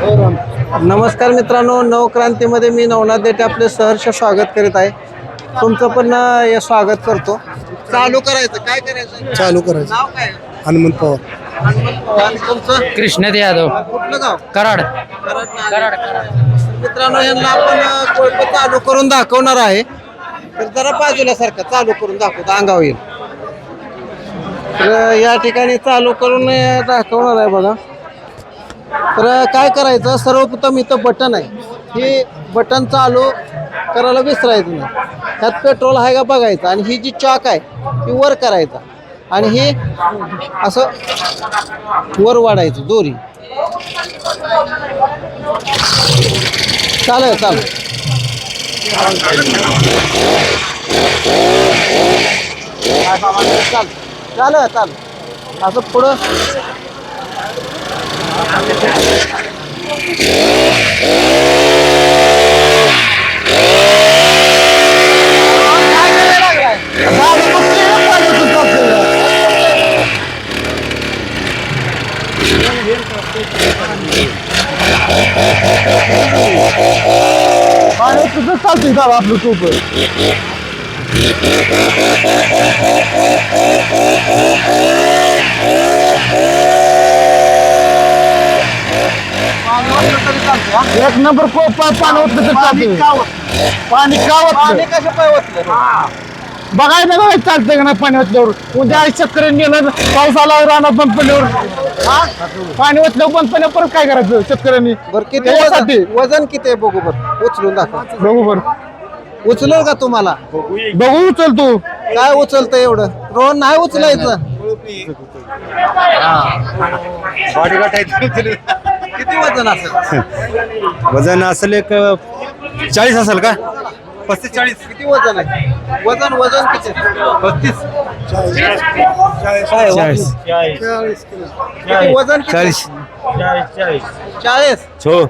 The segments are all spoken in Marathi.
नमस्कार मित्रांनो नवक्रांतीमध्ये मी नवनाथ देठे आपले सहर्ष स्वागत करीत आहे. तुमचं पण हे स्वागत करतो. चालू करायचं काय करायचं? चालू करायचं. नाव काय? हनुमंत पवार. हनुमंत पवार. आणि तुमचं? कृष्णद यादव. कुठलं गाव? कराड. कराड ना? मित्रांनो यांना आपण अं, कोळप चालू करून दाखवणार आहे. तर जरा बाजूला सारखं चालू करून दाखवतो अंगावर येईल. तर या ठिकाणी चालू करून अं, दाखवणार आहे बघा. तर काय करायचं? सर्वप्रथम इथं बटन आहे. हे बटन चालू करायला विसरायचं नाही. त्यात पेट्रोल आहे का बघायचं. आणि ही जी चाक आहे ती वर करायचा. आणि हे असं वर वाढायचं दोरी. चालेल चालेल. चालेल चालेल. असं पुढं तुझं चालतंय का आपलं खूप एक नंबर पाणी होत पाणी होत बघायचं ना चालतंय का नाही पाणी ओतल्यावर? उद्या शेतकऱ्यांनी नेलं पाऊस आला रानात बंद पडल्यावर. पाणी ओतल्यावर बंद पडल्यावर परत काय करायचं शेतकऱ्यांनी? बरं किती वजन किती आहे बघू बरं. उचलून दाखव. बघू बर. उचलेल का तुम्हाला? बघू उचल तू. काय उचलतं एवढं? रोहन नाही उचलायचं. किती वजन असेल? वजन असेल एक चाळीस असेल का? पस्तीस चाळीस. किती वजन आहे? वजन वजन किती? पस्तीस. काय चाळीस. किती वजन किती? चाळीस. चाळीस हो.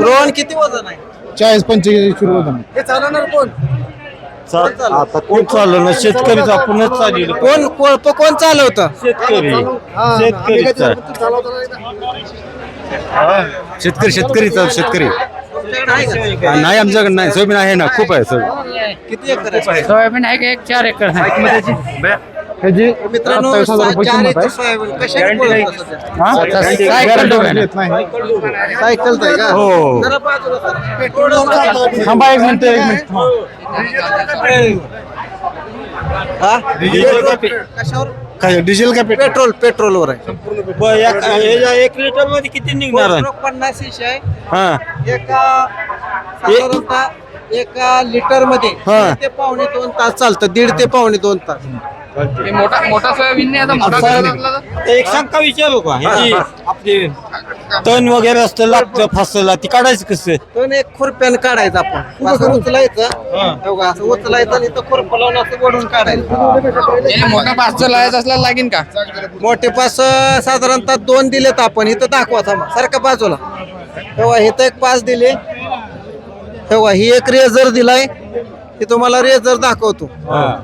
रोहन किती वजन आहे? चाळीस पंचेचाळीस वजन हे चालवणार कोण? आता कोण चाललं ना शेतकरीच आपणच चालू कोण कोळप कोण चालवतं? शेतकरी. शेतकरी शेतकरी शेतकरी तुमच्याकडे आहे का? नाही आमच्याकडे नाही. सोयाबीन आहे ना खूप आहे सोयाबीन. किती एकर आहे? सोयाबीन आहे का एक चार एकर आहे. ह्याची मित्रांनो सत्तावीस हजार रुपये चार किंमत एकर आहे. सोयाबीन कशाने कोळपतं सध्या? हा? आता सायकल Guarantee ठेवूया ना. येत नाही. सायकल आहे का? हो. जरा बाजूला सर. थोडं थांबा एक मिनिट एक मिनिट. हा? कशावर? काय डिझेल का पेट्रोल? पेट्रोल पेट्रोलवर आहे. एक लिटरमध्ये किती निघणार आहे? पेट्रोल पन्नास इशे आहे. हा. एका साधारणतः एका लिटरमध्ये हा. दीड ते पावणे दोन तास चालतं. दीड ते पावणे दोन तास. मोठा मोठा सोयाबीन नाही आता मोठा सोयाबीन. असला एक विचारू का? ह्याची आपली तण वगैरे असतं लागतं फसलं ती काढायचं कसं? पण एक खुरप्यानं काढायचं आपण. असं उचलायचं. हो. का, असं उचलायचं आणि इथं खुरपं लावून असं वडून काढायचं. मोठा पाचचं लावायचं असला लागेल का? मोठे पास अं, साधारणतः दोन दिलेत आपण. इथं दाखवा थांबा. सारखं बाजूला. तेव्हा इथं एक पाच दिले. तेव्हा ही एक रेझर दिलाय. हे तुम्हाला रेझर दाखवतो.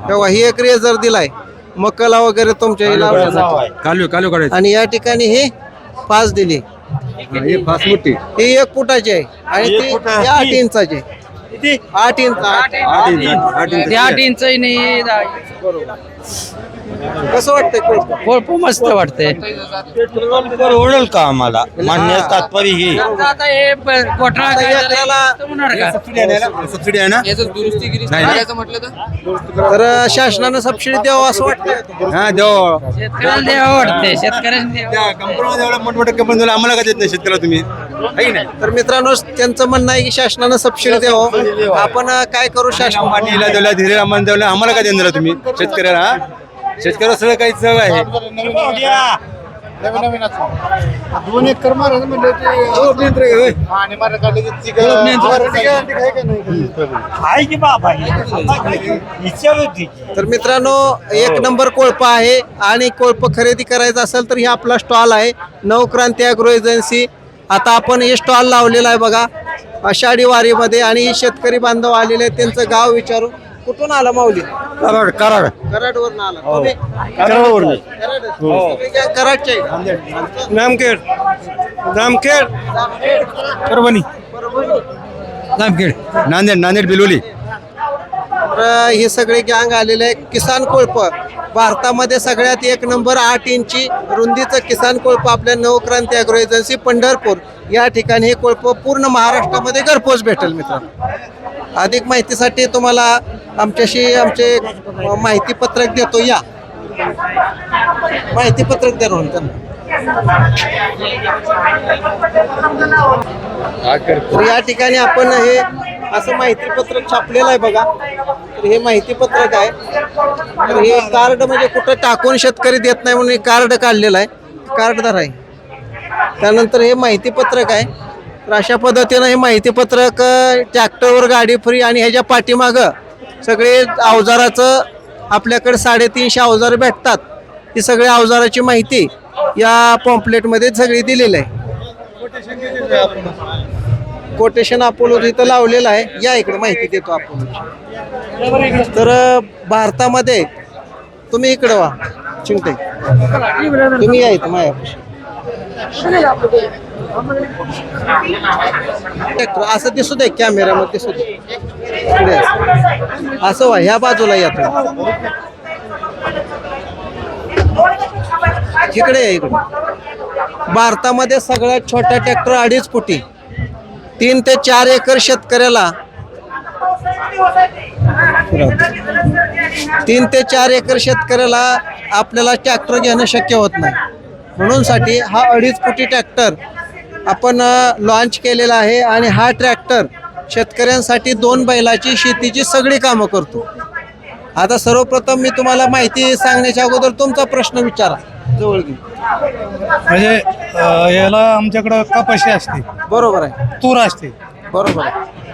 तेव्हा ही एक रेझर दिलाय. मकला वगैरे तुमच्या हे लावण्यासाठी कालू कालू काढायचं आणि या ठिकाणी हे पाच दिली हे फास मोठी ही एक फुटाची आहे आणि ती आठ इंचाची आहे. आठ इंच आठ आठ इंच आठ इंच आठ इंच नाही कसं वाटतंय कोळप कोळप मस्त वाटते ओढल का आम्हाला? मान्य तात्पर्य ही. आता प- घोटाळा आता काय झाला, एकट्याला- होणार का? सबसिडी आहे ना याचं दुरुस्ती गिरुस्ती नाही, नाही. करायचं म्हटलं तर? तर शासनानं सबसिडी द्यावं असं वाटतंय? हा देव शेतकऱ्याला द्यावं वाटते शेतकऱ्यांनी द्यावं. त्या कंपनीमध्ये एवढ्या मोठमोठ्या आम्हाला का देत नाही शेतकऱ्याला तुम्ही? है की नाही? तर मित्रांनो त्यांचं म्हणणं आहे की शासनानं सबसिडी द्यावं. आपण अं, काय करू शासन अंबानीला दिला धीरे अंबानी दिला आम्हाला का देणार तुम्ही शेतकऱ्याला हा? शेतकऱ्याला सगळं काही सगळं आहे. दोन एकर म्हणलं की का? तर मित्रांनो एक नंबर कोळपा आहे आणि कोळप खरेदी करायचं असेल तर ही आपला स्टॉल आहे नवक्रांती अॅग्रो एजन्सी आता आपण हे स्टॉल लावलेला आहे बघा आषाढी वारीमध्ये आणि शेतकरी बांधव आलेले आहेत त्यांचं गाव विचारू. कुठून आला माऊली? कराड कराड. कराडवरून आला. तुम्ही? कराडवरून. कराड. तुम्ही काय कराडचे आहे का? नामखेड. नामखेड. परभणी. नामखेड. नांदेड नांदेड बिलोली. तर हे सगळे गँग आलेले आहे किसान कोळप. भारतामध्ये सगळ्यात एक नंबर आठ इंची रुंदीचं किसान कोळप आपल्या नवक्रांती अॅग्रो एजन्सी पंढरपूर. या ठिकाणी हे कोळप पूर्ण महाराष्ट्रामध्ये घरपोच भेटेल मित्रांनो. अधिक माहितीसाठी तुम्हाला आमच्याशी आमचे माहितीपत्रक माहिती पत्रक देतो या. माहिती पत्रक द्या त्यांना. तर या ठिकाणी आपण हे असं माहिती पत्रक छापलेलं आहे बघा. तर हे माहिती पत्रक आहे. तर हे कार्ड म्हणजे कुठं टाकून शेतकरी देत नाही म्हणून हे कार्ड काढलेलं आहे. कार्डदार आहे त्यानंतर हे माहिती पत्रक आहे. तर अशा पद्धतीनं हे माहिती पत्रक ट्रॅक्टरवर गाडी फ्री आणि ह्याच्या पाठीमागं सगळे अवजाराचं आपल्याकडे साडेतीनशे अवजार भेटतात. ती सगळी अवजाराची माहिती या पॉम्पलेटमध्ये सगळी दिलेली आहे. कोटेशन अपोलो इथं लावलेलं आहे. या इकडे माहिती देतो आपण. तर भारतामध्ये तुम्ही इकडं वा चिंते तुम्ही या इथं माझ्यापाशी असं दिसू दे कॅमेऱ्यामध्ये दिसू दे. असं. व्हा ह्या बाजूला या तुम्ही. इकडे या इकडे. भारतामध्ये सगळ्यात छोटा ट्रॅक्टर अडीच फुटी. तीन ते चार एकर शेतकऱ्याला तीन ते चार एकर शेतकऱ्याला आपल्याला ट्रॅक्टर घेणं शक्य होत नाही. म्हणून साठी हा अडीच फुटी ट्रॅक्टर आपण लॉन्च केलेला आहे आणि हा ट्रॅक्टर शेतकऱ्यांसाठी दोन बैलाची शेतीची सगळी कामं करतो. आता सर्वप्रथम मी तुम्हाला माहिती सांगण्याच्या अगोदर तुमचा प्रश्न विचारा. जवळ घे म्हणजे याला आमच्याकडं कपाशी असते. बरोबर आहे. तूर असते. बरोबर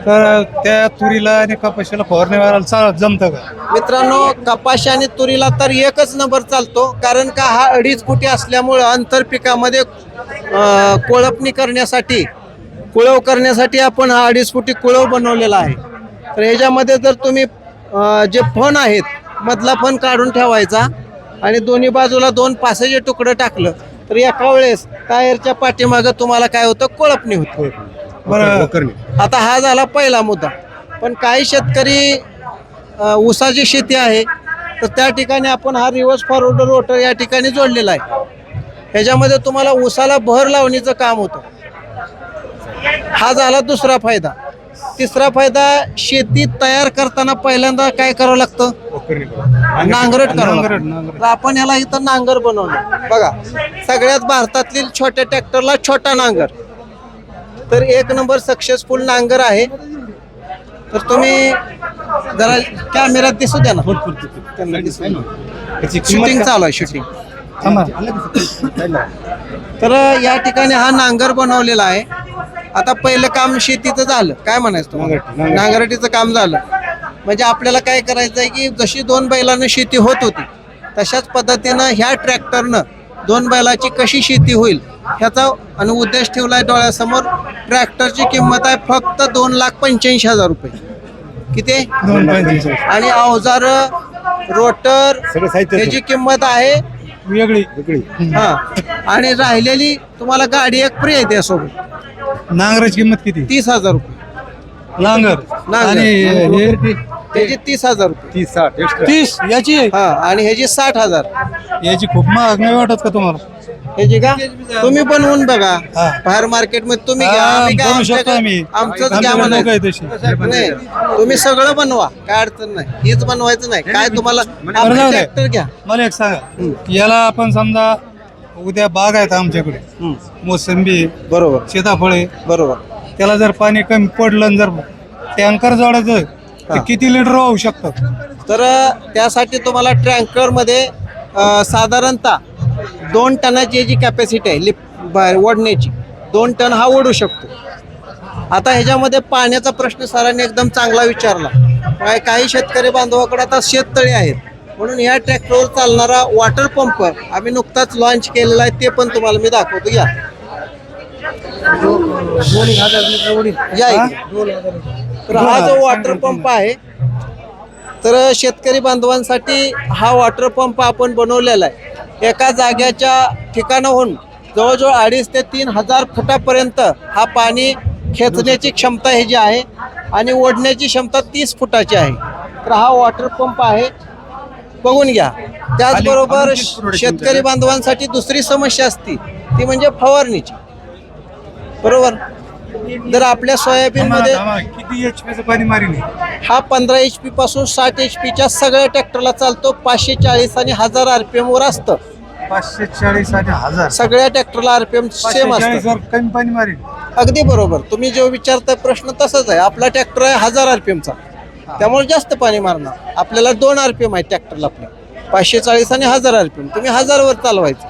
तर त्या तुरीला आणि कपाशीला फवारणी मारायला चाल जमतं का? मित्रांनो कपाशी आणि तुरीला तर एकच नंबर चालतो कारण का हा अडीच फुटी असल्यामुळं आंतर पिकामध्ये अं, कोळपणी करण्यासाठी कुळव करण्यासाठी आपण हा अडीच फुटी कुळव बनवलेला आहे. तर ह्याच्यामध्ये जर तुम्ही अं, जे फण आहेत मधला फण काढून ठेवायचा आणि दोन्ही बाजूला दोन पासाचे तुकडं टाकलं तर एका वेळेस टायरच्या पाठीमागं तुम्हाला काय होतं? कोळपणी होती. बरं. आता हा झाला पहिला मुद्दा. पण काही शेतकरी ऊसाची शेती आहे तर त्या ठिकाणी आपण हा रिव्हर्स फॉरवर्ड रोटर या ठिकाणी जोडलेला आहे. ह्याच्यामध्ये तुम्हाला ऊसाला भर लावणीचं काम होतं. हा झाला दुसरा फायदा. तिसरा फायदा शेती तयार करताना पहिल्यांदा काय करावं लागतं? नांगरट करावं. तर आपण याला इथं नांगर बनवलं. बघा. सगळ्यात भारतातील छोट्या ट्रॅक्टरला छोटा नांगर. तर एक नंबर सक्सेसफुल नांगर आहे. तर तुम्ही जरा कॅमेऱ्यात दिसू द्या ना. त्यांना दिसू. द्या. शूटिंग चालू आहे शूटिंग तर या ठिकाणी हा नांगर बनवलेला आहे. आता पहिलं काम शेतीचं झालं. काय म्हणायचं तुम्हाला? नांगरटीचं काम झालं. म्हणजे आपल्याला काय करायचं आहे की जशी दोन बैलानं शेती होत होती तशाच पद्धतीनं ह्या ट्रॅक्टरनं दोन बैलाची कशी शेती होईल ह्याचा आणि उद्देश ठेवलाय डोळ्यासमोर. ट्रॅक्टरची किंमत आहे फक्त दोन लाख पंच्याऐंशी हजार रुपये. किती? आणि अवजार रोटर ह्याची किंमत आहे? वेगळी. हा. आणि राहिलेली तुम्हाला गाडी एक फ्री आहे त्यासोबत. नांगराची किंमत किती? तीस हजार रुपये. नांगर. नांगर. हे त्याची तीस हजार रुपये. तीस साठ एक्स्ट्रा तीस? याची? हा आणि ह्याची साठ हजार. याची खूप महाग नाही वाटत का तुम्हाला? ह्याची का? तुम्ही बनवून बघा. हा. बाहेर मार्केटमध्ये तुम्ही घ्या हा, आम्ही काय बनवू शकतो आमच्याकडे- आम्ही. आमचंच घ्या लोकं आहेत तशी. नाही तुम्ही सगळं बनवा काय अडचण नाही. हेच बनवायचं नाही. काय तुम्हाला बरं जाऊ दे. ट्रॅक्टर घ्या. मला एक सांगा. याला आपण समजा उद्या बाग आहेत आमच्याकडे. मोसंबी बरोबर. सीताफळे. बरोबर. त्याला जर पाणी कमी पडलं आणि जर टँकर जोडायचं किती लिटर वाहू शकतात? तर त्यासाठी तुम्हाला ट्रँकरमध्ये साधारणतः दोन टनाची जी कॅपॅसिटी आहे लिप बाहेर ओढण्याची. दोन टन हा ओढू शकतो. आता ह्याच्यामध्ये पाण्याचा प्रश्न सरांनी एकदम चांगला विचारला. काय काही शेतकरी बांधवाकडे आता शेततळी आहेत. म्हणून ह्या ट्रॅक्टरवर चालणारा वॉटर पंप आम्ही नुकताच लॉन्च केलेला आहे ते पण तुम्हाला मी दाखवतो. या. या. तर हा जो वॉटर पंप आहे तर शेतकरी बांधवांसाठी हा वॉटर पंप आपण बनवलेला आहे. एका जाग्याच्या ठिकाणाहून जवळजवळ अडीच ते तीन हजार फुटापर्यंत हा पाणी खेचण्याची क्षमता ही जी आहे आणि ओढण्याची क्षमता तीस फुटाची आहे. तर हा वॉटर पंप आहे. बघून घ्या. त्याचबरोबर शेतकरी बांधवांसाठी दुसरी समस्या असती ती म्हणजे फवारणीची. बरोबर? जर आपल्या सोयाबीनमध्ये किती एच पीचं पाणी मारिने? हा पंधरा एच पी पासून साठ एच पीच्या सगळ्या ट्रॅक्टरला चालतो. पाचशे चाळीस आणि हजार आरपीएम वर असतं. पाचशे चाळीस आणि हजार. सगळ्या ट्रॅक्टरला आरपीएम सेम असतं. कमी पाणी मारीन. अगदी बरोबर. तुम्ही जो विचारताय प्रश्न तसाच आहे. आपला ट्रॅक्टर आहे हजार आरपीएमचा त्यामुळे जास्त पाणी मारणार. आपल्याला दोन आरपीएम आहे ट्रॅक्टरला आपल्या पाचशे चाळीस आणि हजार आरपीएम तुम्ही हजारवर चालवायचं.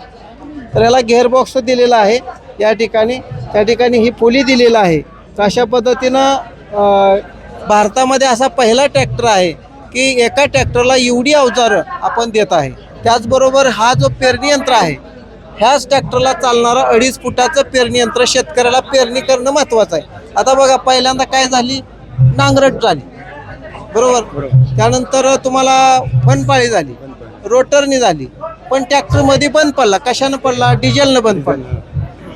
तर याला गेअरबॉक्स दिलेला आहे. या ठिकाणी त्या ठिकाणी ही पोली दिलेला आहे. तर अशा पद्धतीनं भारतामध्ये असा पहिला ट्रॅक्टर आहे की एका ट्रॅक्टरला एवढी अवजारं आपण देत आहे. त्याचबरोबर हा जो पेरणी यंत्र आहे ह्याच ट्रॅक्टरला चालणारं अडीच फुटाचं पेरणी यंत्र शेतकऱ्याला पेरणी करणं महत्वाचं आहे. आता बघा पहिल्यांदा काय झाली? नांगरट झाली. बरोबर? त्यानंतर तुम्हाला फनपाळी झाली रोटरनी झाली पण ट्रॅक्टरमध्ये बंद पडला. कशानं पडला? डिझेलनं बंद पडला.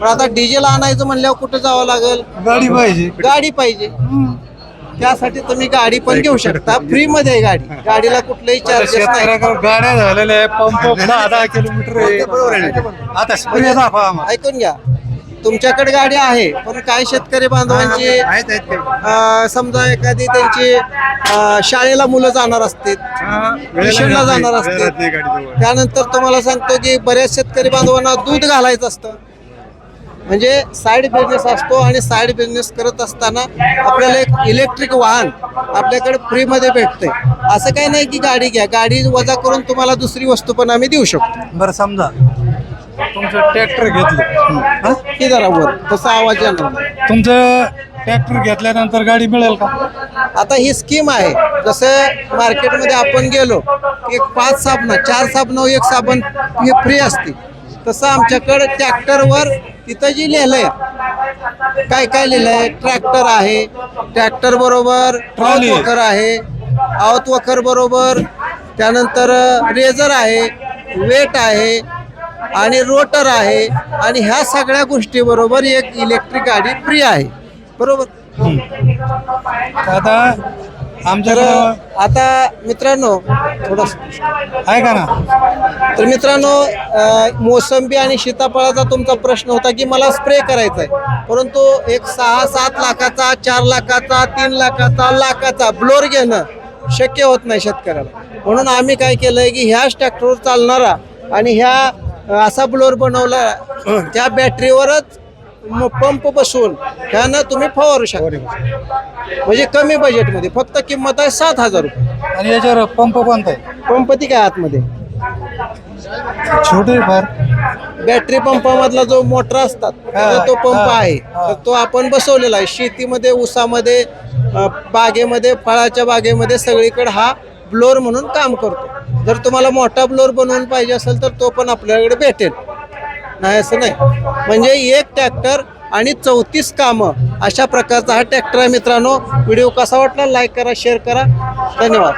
पण आता डिझेल आणायचं म्हणल्यावर कुठं जावं लागेल? गाडी पाहिजे. गाडी पाहिजे. त्यासाठी तुम्ही गाडी पण घेऊ शकता. फ्री मध्ये आहे गाडी. गाडीला कुठलेही चार्जेस नाही. गाड्या झालेल्या आहे पंप दहा दहा किलोमीटर आहे. आता स्प्रे दाखवा आम्हाला. ऐकून घ्या. तुमच्याकडे गाडी आहे पण काही शेतकरी बांधवांची आहेत आहेत काही. अं, समजा एखादी त्यांची अं, शाळेला मुलं जाणार असतील हा, ट्युशनला जाणार असतील. जात नाही गाडीजवळ. त्यानंतर तुम्हाला सांगतो की बऱ्याच शेतकरी बांधवांना दूध घालायचं असतं. म्हणजे साईड बिझनेस असतो आणि साईड बिझनेस करत असताना आपल्याला एक इलेक्ट्रिक वाहन आपल्याकडे फ्रीमध्ये भेटतंय असं काही नाही की गाडी घ्या. गाडी वजा करून तुम्हाला दुसरी वस्तू पण आम्ही देऊ शकतो. बरं समजा. तुमचं ट्रॅक्टर घेतलं. हा? की जरा वर. तसा आवाज येणार. तुमचं ट्रॅक्टर घेतल्यानंतर गाडी मिळेल का? आता ही स्कीम आहे. जसं मार्केटमध्ये आपण गेलो की एक पाच साबण चार साबण एक साबण हे फ्री असते तसं आमच्याकडे ट्रॅक्टरवर तिथं जी लिहिलंय काय काय लिहिलंय? ट्रॅक्टर आहे. ट्रॅक्टर बरोबर Trolley. वखर आहे. आवत वखर बरोबर. त्यानंतर रेझर आहे. वेट आहे. आणि रोटर आहे. आणि ह्या सगळ्या गोष्टी बरोबर एक इलेक्ट्रिक गाडी फ्री आहे. बरोबर? आता तर आमच्याकडं आता मित्रांनो थोडस आहे का ना? तर मित्रांनो मोसंबी आणि सीताफळाचा तुमचा प्रश्न होता की मला स्प्रे करायचा आहे परंतु एक सहा सात लाखाचा चार लाखाचा तीन लाखाचा लाखाचा ब्लोअर घेणं शक्य होत नाही शेतकऱ्याला. म्हणून आम्ही काय केलंय की ह्याच ट्रॅक्टरवर चालणारा आणि ह्या असा ब्लोअर बनवला त्या बॅटरीवरच पंप बसवून ह्यानं तुम्ही फवारू शकता. म्हणजे कमी बजेटमध्ये फक्त किंमत आहे सात हजार रुपये. आणि याच्यावर पंप कोणता आहे? पंप ती काय आतमध्ये? छोटे फार. बॅटरी पंपामधला जो मोटर असतात तो पंप आहे. तर तो आपण बसवलेला आहे. शेतीमध्ये ऊसामध्ये बागेमध्ये फळाच्या बागेमध्ये सगळीकडे हा ब्लोअर म्हणून काम करतो. जर तुम्हाला मोठा ब्लोअर बनवून पाहिजे असेल तर तो पण आपल्याकडे भेटेल. नाही असं नाही. म्हणजे एक ट्रॅक्टर आणि चौतीस कामं अशा प्रकारचा हा ट्रॅक्टर आहे मित्रांनो. व्हिडिओ कसा वाटला? लाईक करा शेअर करा. धन्यवाद.